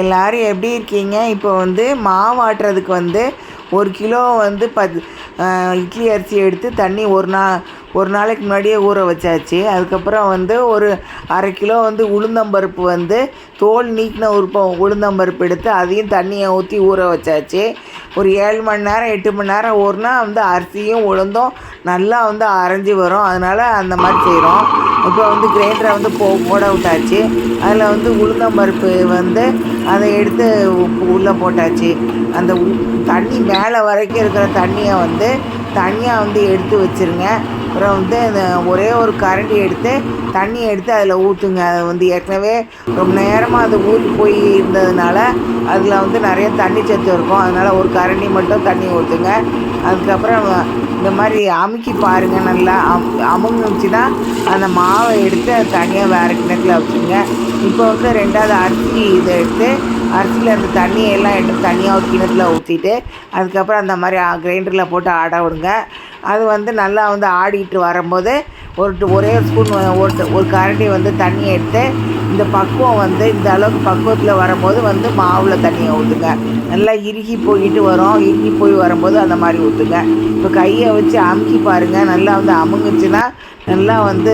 எல்லோரும் எப்படி இருக்கீங்க? இப்போ வந்து மாவு ஆட்டுறதுக்கு வந்து ஒரு கிலோ வந்து பத் இட்லி அரிசி எடுத்து தண்ணி ஒரு நா ஒரு நாளைக்கு முன்னாடியே ஊற வச்சாச்சு. அதுக்கப்புறம் வந்து ஒரு அரை கிலோ வந்து உளுந்தம்பருப்பு வந்து தோல் நீக்கின உருப்ப உளுந்தம்பருப்பு எடுத்து அதையும் தண்ணியை ஊற்றி ஊற வச்சாச்சு. ஒரு ஏழு மணி நேரம் எட்டு மணி நேரம் ஊறினா வந்து அரிசியும் உளுந்தும் நல்லா வந்து அரைஞ்சி வரும். அதனால் அந்த மாதிரி செய்கிறோம் இப்போ வந்து கிரைண்டரை வந்து போ போட விட்டாச்சு. அதில் வந்து உளுந்தம்பருப்பு வந்து அதை எடுத்து உப்பு உள்ளே போட்டாச்சு. அந்த தண்ணி மேலே வரைக்கும் இருக்கிற தண்ணியை வந்து தனியாக வந்து எடுத்து வச்சிருங்க. அப்புறம் வந்து அந்த ஒரே ஒரு கரண்டி எடுத்து தண்ணி எடுத்து அதில் ஊற்றுங்க. அது வந்து ஏற்கனவே ரொம்ப நேரமாக அது ஊறி போய் இருந்ததுனால அதில் வந்து நிறைய தண்ணி சத்து இருக்கும். அதனால் ஒரு கரண்டி மட்டும் தண்ணி ஊற்றுங்க. அதுக்கப்புறம் இந்த மாதிரி அமுக்கி பாருங்கள் நல்லா. அம் தான் அந்த மாவை எடுத்து தனியாக வேறு கிணத்துல வச்சுங்க. இப்போ வந்து ரெண்டாவது அரிசி இதை எடுத்து அரிசியில் அந்த தண்ணியை எல்லாம் எடுத்து தனியாக ஒரு கிணத்துல ஊற்றிட்டு அதுக்கப்புறம் அந்த மாதிரி கிரைண்டரில் போட்டு ஆட விடுங்க. அது வந்து நல்லா வந்து ஆடிட்டு வரும்போது ஒரு ஒரே ஸ்பூன் ஒரு ஒரு கரண்டி வந்து தண்ணி எடுத்து இந்த பக்குவம் வந்து இந்த அளவுக்கு பக்குவத்தில் வரும்போது வந்து மாவில் தண்ணியை ஊற்றுங்க நல்லா இறுகி போயிட்டு வரும். இறுகி போய் வரும்போது அந்த மாதிரி ஊற்றுங்க இப்போ கையை வச்சு அமுக்கி பாருங்கள் நல்லா வந்து அமுங்குச்சுன்னா நல்லா வந்து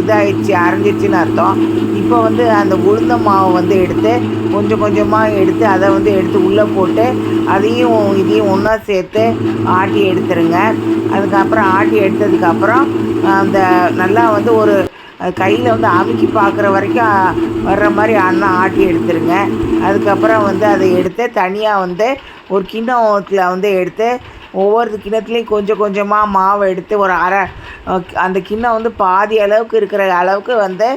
இதாகிடுச்சு அரைஞ்சிச்சின்னு அர்த்தம். இப்போ வந்து அந்த உளுந்த மாவை வந்து எடுத்து கொஞ்சம் கொஞ்சமாக எடுத்து அதை வந்து எடுத்து உள்ளே போட்டு அதையும் இதையும் ஒன்றா சேர்த்து ஆட்டி எடுத்துருங்க. அதுக்கப்புறம் ஆட்டி எடுத்ததுக்கப்புறம் அந்த நல்லா வந்து ஒரு அது கையில் வந்து அமுக்கி பார்க்குற வரைக்கும் வர்ற மாதிரி அண்ணா ஆட்டி எடுத்துருங்க. அதுக்கப்புறம் வந்து அதை எடுத்து தனியாக வந்து ஒரு கிண்ணத்தில் வந்து எடுத்து ஒவ்வொரு கிண்ணத்துலேயும் கொஞ்சம் கொஞ்சமாக மாவை எடுத்து ஒரு அரை அந்த கிண்ணம் வந்து பாதி அளவுக்கு இருக்கிற அளவுக்கு வந்து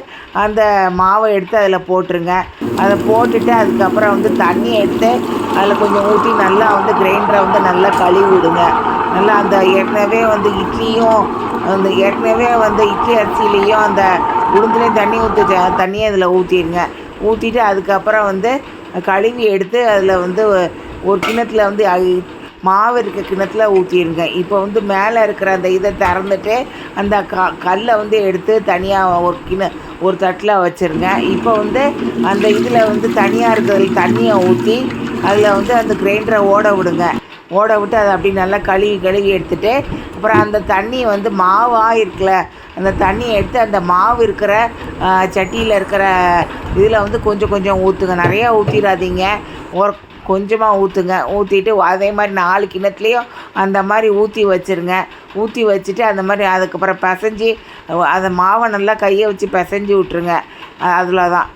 அந்த மாவை எடுத்து அதில் போட்டுருங்க. அதை போட்டுட்டு அதுக்கப்புறம் வந்து தண்ணி எடுத்து அதில் கொஞ்சம் ஊற்றி நல்லா வந்து கிரைண்டரை வந்து நல்லா கழுவி விடுங்க. நல்லா அந்த ஏற்கனவே வந்து இட்லியும் அந்த ஏற்கனவே வந்து இட்லி அரிசியிலையும் அந்த உளுந்துலேயும் தண்ணி ஊற்றி தண்ணியை அதில் ஊற்றிடுங்க ஊற்றிட்டு அதுக்கப்புறம் வந்து கழுவி எடுத்து அதில் வந்து ஒரு கிணத்துல வந்து மாவு இருக்க கிணத்துல ஊற்றிடுங்க இப்போ வந்து மேலே இருக்கிற அந்த இதை திறந்துட்டு அந்த க கல்லை வந்து எடுத்து தனியாக ஒரு கிண ஒரு தட்டில் வச்சுருங்க. இப்போ வந்து அந்த இதில் வந்து தனியாக இருக்கிறதுல தண்ணியை ஊற்றி அதில் வந்து அந்த கிரைண்டரை ஓட விடுங்க. ஓட விட்டு அதை அப்படி நல்லா கழுவி கழுவி எடுத்துகிட்டு அப்புறம் அந்த தண்ணி வந்து மாவாக இருக்குல்ல அந்த தண்ணியை எடுத்து அந்த மாவு இருக்கிற சட்டியில் இருக்கிற இதில் வந்து கொஞ்சம் கொஞ்சம் ஊற்றுங்க நிறையா ஊற்றிடாதீங்க ஒரு கொஞ்சமாக ஊற்றுங்க ஊற்றிட்டு அதே மாதிரி நாலு கிணத்துலேயும் அந்த மாதிரி ஊற்றி வச்சுருங்க. ஊற்றி வச்சுட்டு அந்த மாதிரி அதுக்கப்புறம் பிசைஞ்சு அந்த மாவை நல்லா கையை வச்சு பிசைஞ்சு விட்ருங்க அதில் தான்